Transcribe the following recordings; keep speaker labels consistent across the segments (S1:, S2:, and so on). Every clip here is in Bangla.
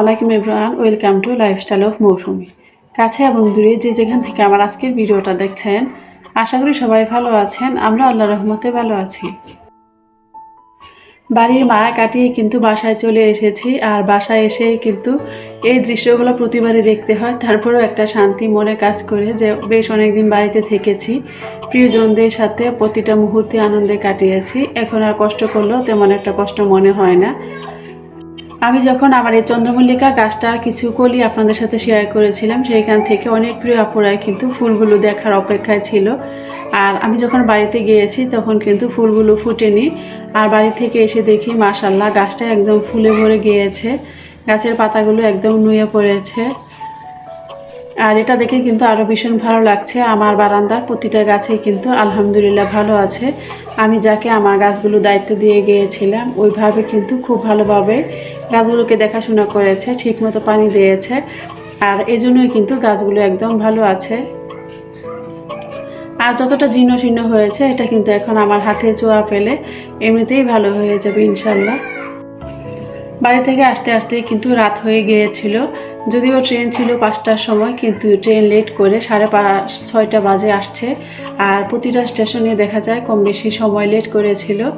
S1: আলাইকুম ইব্রাহান welcome to lifestyle of Mousumi. কাছে এবং দূরে যে যেখান থেকে আমার আজকের ভিডিওটা দেখছেন, আশা করি সবাই ভালো আছেন, আমরা আল্লাহ রহমতে ভালো আছি। বাড়ির মা কাটিয়ে কিন্তু বাসায় চলে এসেছি, আর বাসায় এসে কিন্তু এই দৃশ্যগুলো প্রতিবারই দেখতে হয়। তারপরেও একটা শান্তি মনে কাজ করে যে বেশ অনেকদিন বাড়িতে থেকেছি, প্রিয়জনদের সাথে প্রতিটা মুহূর্তে আনন্দে কাটিয়েছি। এখন আর কষ্ট করলেও তেমন একটা কষ্ট মনে হয় না। আমি যখন আমার এই চন্দ্রমল্লিকা গাছটার কিছু কলি আপনাদের সাথে শেয়ার করেছিলাম, সেইখান থেকে অনেক প্রিয় আপুরাই কিন্তু ফুলগুলো দেখার অপেক্ষায় ছিল। আর আমি যখন বাড়িতে গিয়েছি তখন কিন্তু ফুলগুলো ফুটেনি। আর বাড়ি থেকে এসে দেখি মাশাল্লাহ গাছটা একদম ফুলে ভরে গিয়েছে। গাছের পাতাগুলো একদম নুয়ে পড়েছে। আর এটা দেখে কিন্তু আরও ভীষণ ভালো লাগছে। আমার বারান্দার প্রতিটা গাছেই কিন্তু আলহামদুলিল্লাহ ভালো আছে। আমি যাকে আমার গাছগুলো দায়িত্ব দিয়ে গিয়েছিলাম, ওইভাবে কিন্তু খুব ভালোভাবে গাছগুলোকে দেখাশোনা করেছে, ঠিকমতো পানি দিয়েছে। আর এজন্যই কিন্তু গাছগুলো একদম ভালো আছে। আর যতটা জীর্ণ শীর্ণ হয়েছে, এটা কিন্তু এখন আমার হাতে চোয়া পেলে এমনিতেই ভালো হয়ে যাবে ইনশাল্লাহ। বাড়ি থেকে আসতে আসতে কিন্তু রাত হয়ে গিয়েছিল। যদিও ট্রেন ছিল পাঁচটার সময়, কিন্তু ট্রেন লেট করে সাড়ে পাঁচ, ছয়টা বাজে আসছে। আর প্রতিটা স্টেশনে দেখা যায় কম বেশি সময় লেট করেছিল।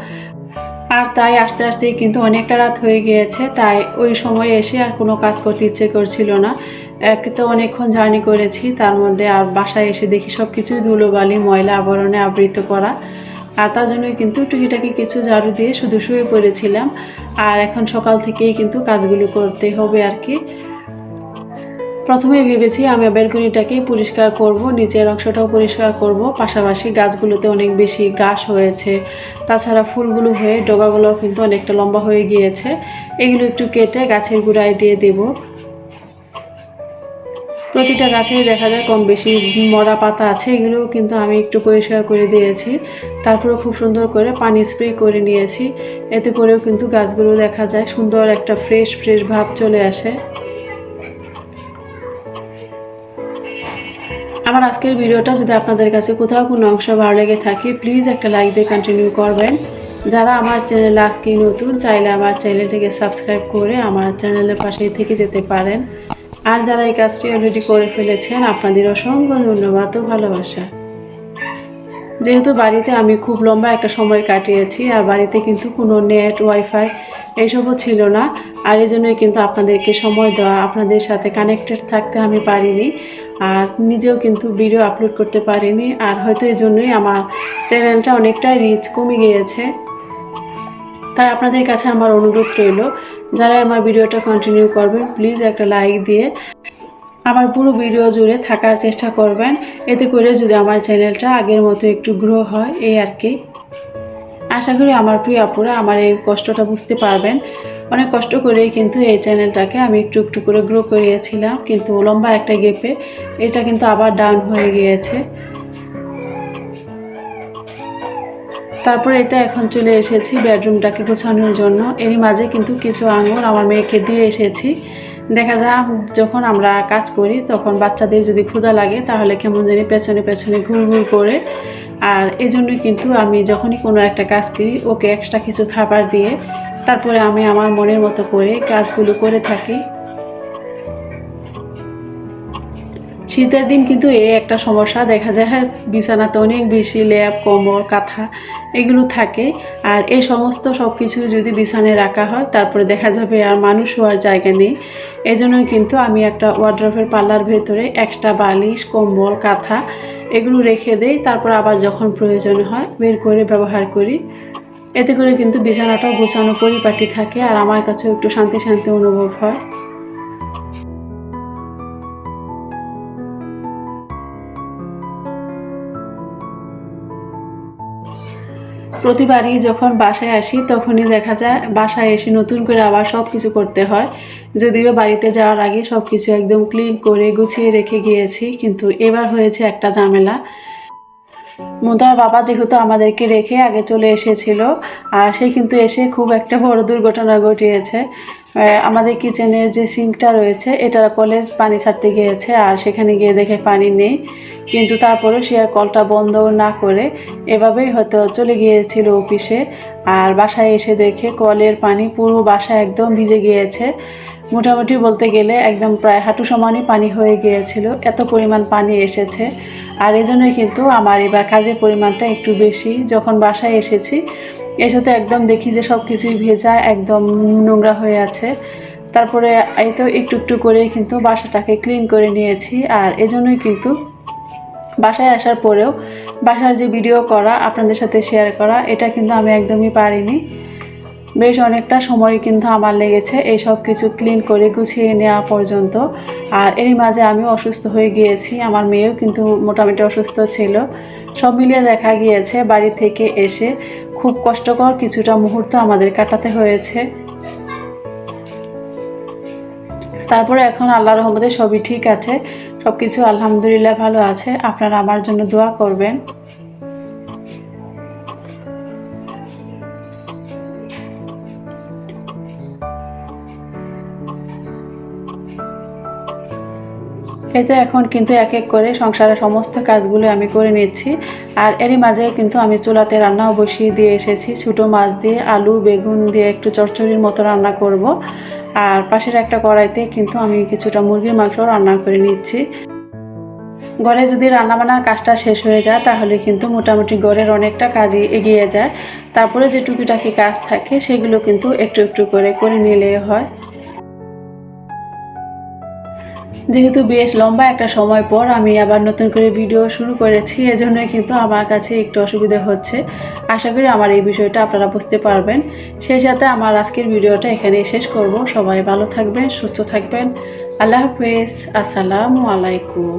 S1: আর তাই আস্তে আস্তে কিন্তু অনেকটা রাত হয়ে গিয়েছে, তাই ওই সময় এসে আর কোনো কাজ করতে ইচ্ছে করছিল না। এক তো অনেকক্ষণ জার্নি করেছি, তার মধ্যে আর বাসায় এসে দেখি সব কিছুই ধুলোবালি, ময়লা আবরণে আবৃত করা। আর তার জন্যই কিন্তু টুকিটাকি কিছু ঝাড়ু দিয়ে শুধু শুয়ে পড়েছিলাম। আর এখন সকাল থেকেই কিন্তু কাজগুলো করতে হবে আর কি। প্রথমে ভেবেছি আমি বেলকনিটাকে পরিষ্কার করব, নিচের অংশটাও পরিষ্কার করব। পাশাপাশি গাছগুলোতে অনেক বেশি ঘাস হয়েছে। তাছাড়া ফুলগুলো হয়ে ডগাগুলো কিন্তু অনেকটা লম্বা হয়ে গিয়েছে। এগুলো একটু কেটে গাছের গুঁড়ায় দিয়ে দেব। প্রতিটা গাছেই দেখা যায় কম বেশি মরা পাতা আছে, এগুলোও কিন্তু আমি একটু পরিষ্কার করে দিয়েছি। তারপরে খুব সুন্দর করে পানি স্প্রে করে নিয়েছি। এতে করেও কিন্তু গাছগুলো দেখা যায় সুন্দর একটা ফ্রেশ ফ্রেশ ভাব চলে আসে। আমার আজকের ভিডিওটা যদি আপনাদের কাছে কোথাও কোনো অংশ ভালো লেগে থাকে প্লিজ একটা লাইক দিয়ে কন্টিনিউ করবেন। যারা আমার চ্যানেলে আজকে নতুন, চাইলে আমার চ্যানেলটিকে সাবস্ক্রাইব করে আমার চ্যানেলের পাশেই থেকে যেতে পারেন। আর যারা এই কাজটি অলরেডি করে ফেলেছেন, আপনাদের অসংখ্য ধন্যবাদ ও ভালোবাসা। যেহেতু বাড়িতে আমি খুব লম্বা একটা সময় কাটিয়েছি, আর বাড়িতে কিন্তু কোনো নেট ওয়াইফাই এইসবও ছিল না, আর এই জন্যই কিন্তু আপনাদেরকে সময় দেওয়া, আপনাদের সাথে কানেক্টেড থাকতে আমি পারিনি। আর নিজেও কিন্তু ভিডিও আপলোড করতে পারিনি। আর হয়তো এই জন্যই আমার চ্যানেলটা অনেকটাই রিচ কমে গিয়েছে। তাই আপনাদের কাছে আমার অনুরোধ রইল, যারা আমার ভিডিওটা কন্টিনিউ করবেন প্লিজ একটা লাইক দিয়ে আমার পুরো ভিডিও জুড়ে থাকার চেষ্টা করবেন। এতে করে যদি আমার চ্যানেলটা আগের মতো একটু গ্রো হয়, এই আর কি। আশা করি আমার প্রিয় আপুরা আমার এই কষ্টটা বুঝতে পারবেন। অনেক কষ্ট করেই কিন্তু এই চ্যানেলটাকে আমি একটু একটু করে গ্রো করিয়েছিলাম। কিন্তু লম্বা একটা গেপে এটা কিন্তু আবার ডাউন হয়ে গিয়েছে। তারপরে এটা এখন চলে এসেছি বেডরুমটাকে গোছানোর জন্য। এরই মাঝে কিন্তু কিছু আঙুল আমার মেয়েকে দিয়ে এসেছি। দেখা যায় যখন আমরা কাজ করি তখন বাচ্চাদের যদি ক্ষুধা লাগে তাহলে কেমন জানি পেছনে পেছনে ঘুর ঘুর করে। আর এই জন্যই কিন্তু আমি যখনই কোনো একটা কাজ করি, ওকে এক্সট্রা কিছু খাবার দিয়ে তারপরে আমি আমার মনের মতো করে কাজগুলো করে থাকি। শীতের দিন কিন্তু এই একটা সমস্যা, দেখা যায় হ্যাঁ বিছানাতে অনেক বেশি ল্যাপ, কম্বল, কাঁথা এগুলো থাকে। আর এই সমস্ত সব কিছু যদি বিছানায় রাখা হয়, তারপরে দেখা যাবে আর মানুষ হওয়ার জায়গা নেই। এই জন্যই কিন্তু আমি একটা ওয়ার্ড্রফের পাল্লার ভেতরে এক্সট্রা বালিশ, কম্বল, কাঁথা এগুলো রেখে দেই। তারপর আবার যখন প্রয়োজন হয়, বের করে ব্যবহার করি। এতে করে কিন্তু বিছানাটাও গোছানো পরিপাটি থাকে আর আমার কাছেও একটু শান্তি শান্তি অনুভব হয়। প্রতিবারই যখন বাসায় আসি তখনই দেখা যায়, বাসায় এসে নতুন করে আবার সব কিছু করতে হয়। যদিও বাড়িতে যাওয়ার আগে সব কিছু একদম ক্লিন করে গুছিয়ে রেখে গিয়েছি, কিন্তু এবার হয়েছে একটা ঝামেলা। মুদার বাবা যেহেতু আমাদেরকে রেখে আগে চলে এসেছিল, আর সে কিন্তু এসে খুব একটা বড় দুর্ঘটনা ঘটিয়েছে। আমাদের কিচেনের যে সিঙ্কটা রয়েছে, এটা কলেজ পানি ছাড়তে গিয়েছে, আর সেখানে গিয়ে দেখে পানি নেই। কিন্তু তারপরে সে আর কলটা বন্ধ না করে এভাবেই হয়তো চলে গিয়েছিল অফিসে, আর বাসায় এসে দেখে কলের পানি পুরো বাসা একদম ভিজে গিয়েছে। মোটামুটি বলতে গেলে একদম প্রায় হাঁটু সমানই পানি হয়ে গিয়েছিল, এত পরিমাণ পানি এসেছে। আর এই জন্যই কিন্তু আমার এবার কাজের পরিমাণটা একটু বেশি। যখন বাসায় এসেছি এসে তো একদম দেখি যে সব কিছুই ভেজা, একদম নোংরা হয়ে আছে। তারপরে এই তো একটু একটু করে কিন্তু বাসাটাকে ক্লিন করে নিয়েছি। আর এজন্যই কিন্তু বাসায় আসার পরেও বাসার যে ভিডিও করা, আপনাদের সাথে শেয়ার করা, এটা কিন্তু আমি একদমই পারিনি। বেশ অনেকটা সময় কিন্তু আমার লেগেছে এই সব কিছু ক্লিন করে গুছিয়ে নেওয়া পর্যন্ত। আর এরই মাঝে আমি অসুস্থ হয়ে গিয়েছি, আমার মেয়েও কিন্তু মোটামুটি অসুস্থ ছিল। সব মিলিয়ে দেখা গিয়েছে বাড়ি থেকে এসে খুব কষ্টকর কিছুটা মুহূর্ত আমাদের কাটাতে হয়েছে। তারপরে এখন আল্লাহ রহমতে সবই ঠিক আছে সব কিছু আলহামদুলিল্লাহ ভালো আছে। আপনারা আমার জন্য দোয়া করবেন। এই তো এখন কিন্তু এক এক করে সংসারের সমস্ত কাজগুলো আমি করে নিচ্ছি। আর এরই মাঝে কিন্তু আমি চুলাতে রান্নাও বসিয়ে দিয়ে এসেছি। ছোটো মাছ দিয়ে, আলু, বেগুন দিয়ে একটু চচ্চড়ির মতো রান্না করব। আর পাশের একটা কড়াইতে কিন্তু আমি কিছুটা মুরগির মাংস রান্না করে নিচ্ছি। ঘরে যদি রান্নাবান্নার কাজটা শেষ হয়ে যায়, তাহলে কিন্তু মোটামুটি ঘরের অনেকটা কাজই এগিয়ে যায়। তারপরে যে টুকিটাকি কাজ থাকে, সেগুলো কিন্তু একটু একটু করে করে নিলে হয়। যেহেতু বেশ লম্বা একটা সময় পর আমি আবার নতুন করে ভিডিও শুরু করেছি, এজন্যই কিন্তু আমার কাছে একটু অসুবিধা হচ্ছে। আশা করি আমার এই বিষয়টা আপনারা বুঝতে পারবেন। সেই সাথে আমার আজকের ভিডিওটা এখানে শেষ করব। সবাই ভালো থাকবেন, সুস্থ থাকবেন। আল্লাহ হাফেজ। আসসালামু আলাইকুম।